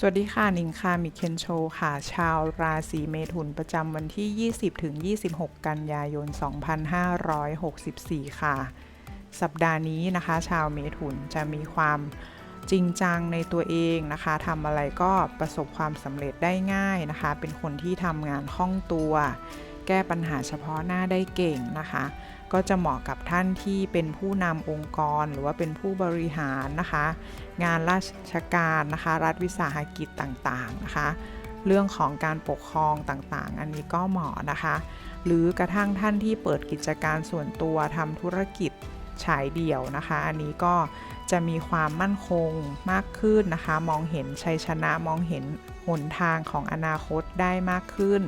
สวัสดีค่ะ นิงค่ะ มิเคนโชค่ะ ชาวราศีเมถุนประจำวันที่ 20ถึง26 กันยายน 2564 ค่ะ สัปดาห์นี้นะคะ ชาวเมถุนจะมีความจริงจังในตัวเองนะคะทำอะไรก็ประสบความสำเร็จได้ง่ายนะคะ เป็นคนที่ทำงานคล่องตัว แก้ปัญหาเฉพาะหน้าได้เก่งนะคะ ก็จะเหมาะกับท่านที่เป็นผู้นำองค์กรหรือว่าเป็นผู้บริหารนะคะ งานราชการนะคะ รัฐวิสาหกิจต่างๆนะคะ เรื่องของการปกครองต่างๆ อันนี้ก็เหมาะนะคะ หรือกระทั่งท่านที่เปิดกิจการส่วนตัวทำธุรกิจฉายเดี่ยวนะคะ อันนี้ก็จะมีความมั่นคงมากขึ้นนะคะ มองเห็นชัยชนะมองเห็นหนทางของอนาคตได้มากขึ้น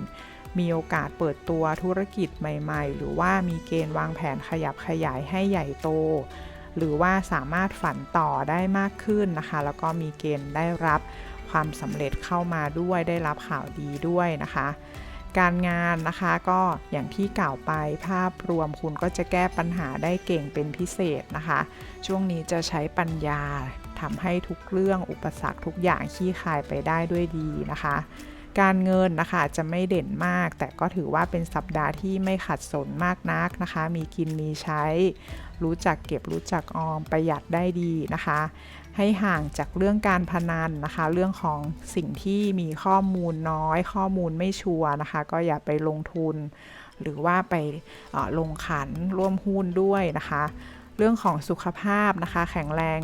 มีโอกาสเปิดตัวธุรกิจใหม่ ๆ หรือว่ามีเกณฑ์วางแผนขยับขยายให้ใหญ่โต หรือว่าสามารถฝันต่อได้มากขึ้นนะคะ แล้วก็มีเกณฑ์ได้รับความสำเร็จเข้ามาด้วยได้รับข่าวดีด้วยนะคะ การงานนะคะก็อย่างที่กล่าวไปภาพรวมคุณก็จะแก้ปัญหาได้เก่งเป็นพิเศษนะคะ ช่วงนี้จะใช้ปัญญาทำให้ทุกเรื่องอุปสรรคทุกอย่างขี้คายไปได้ด้วยดีนะคะ การเงินนะคะจะไม่เด่นมาก แต่ก็ถือว่าเป็นสัปดาห์ที่ไม่ขัดสนมากนักนะคะ มีกินมีใช้ รู้จักเก็บรู้จักออมประหยัดได้ดีนะคะ ให้ห่างจากเรื่องการพนันนะคะ เรื่องของสิ่งที่มีข้อมูลน้อย ข้อมูลไม่ชัวร์นะคะ ก็อย่าไปลงทุน หรือว่าไปลงขันร่วมหุ้นด้วยนะคะ เรื่องของสุขภาพนะคะ แข็งแรง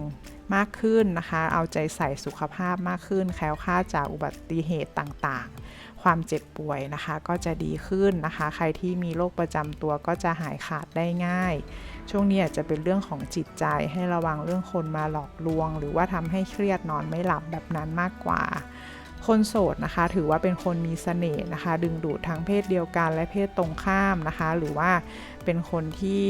มากขึ้นนะคะ เอาใจใส่สุขภาพมากขึ้น แคล้วคลาดจากอุบัติเหตุต่างๆ ความเจ็บป่วยนะคะ ก็จะดีขึ้นนะคะ ใครที่มีโรคประจำตัวก็จะหายขาดได้ง่าย ช่วงนี้อาจจะเป็นเรื่องของจิตใจให้ระวังเรื่องคนมาหลอกลวง หรือว่าทำให้เครียดนอนไม่หลับแบบนั้นมากกว่า คนโสดนะคะ ถือว่าเป็นคนมีเสน่ห์นะคะ ดึงดูดทั้งเพศเดียวกันและเพศตรงข้ามนะคะ หรือว่าเป็นคนที่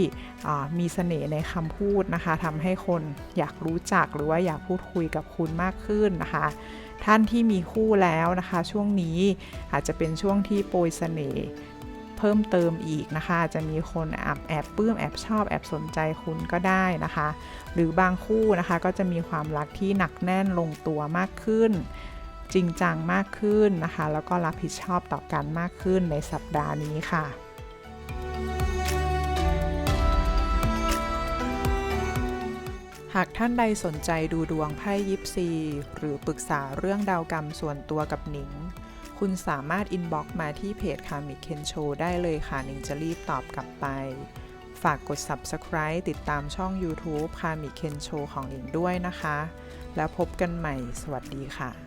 มีเสน่ห์ในคำพูดนะคะทำให้คนอยากรู้จักหรือว่าอยากพูดคุยกับคุณมากขึ้นนะคะ ท่านที่มีคู่แล้วนะคะ ช่วงนี้อาจจะเป็นช่วงที่โปรยเสน่ห์เพิ่มเติมอีกนะคะจจะมีคนแอบแอบปลื้มแอบชอบแอบสนใจคุณก็ได้นะคะ หรือบางคู่นะคะก็จะมีความรักที่หนักแน่นลงตัวมากขึ้น จริงจังมากขึ้นนะคะ แล้วก็รับผิดชอบต่อกันมากขึ้นในสัปดาห์นี้ค่ะ หากท่านใดสนใจดูดวงไพ่ยิปซี หรือปรึกษาเรื่องดาวกรรมส่วนตัวกับหนิง คุณสามารถอินบ็อกซ์มาที่เพจคามิเคนโชได้เลยค่ะหนิงจะรีบตอบกลับไปฝากกด Subscribe ติดตามช่อง YouTube คามิเคนโชของหนิงด้วยนะคะ แล้วพบกันใหม่ สวัสดีค่ะ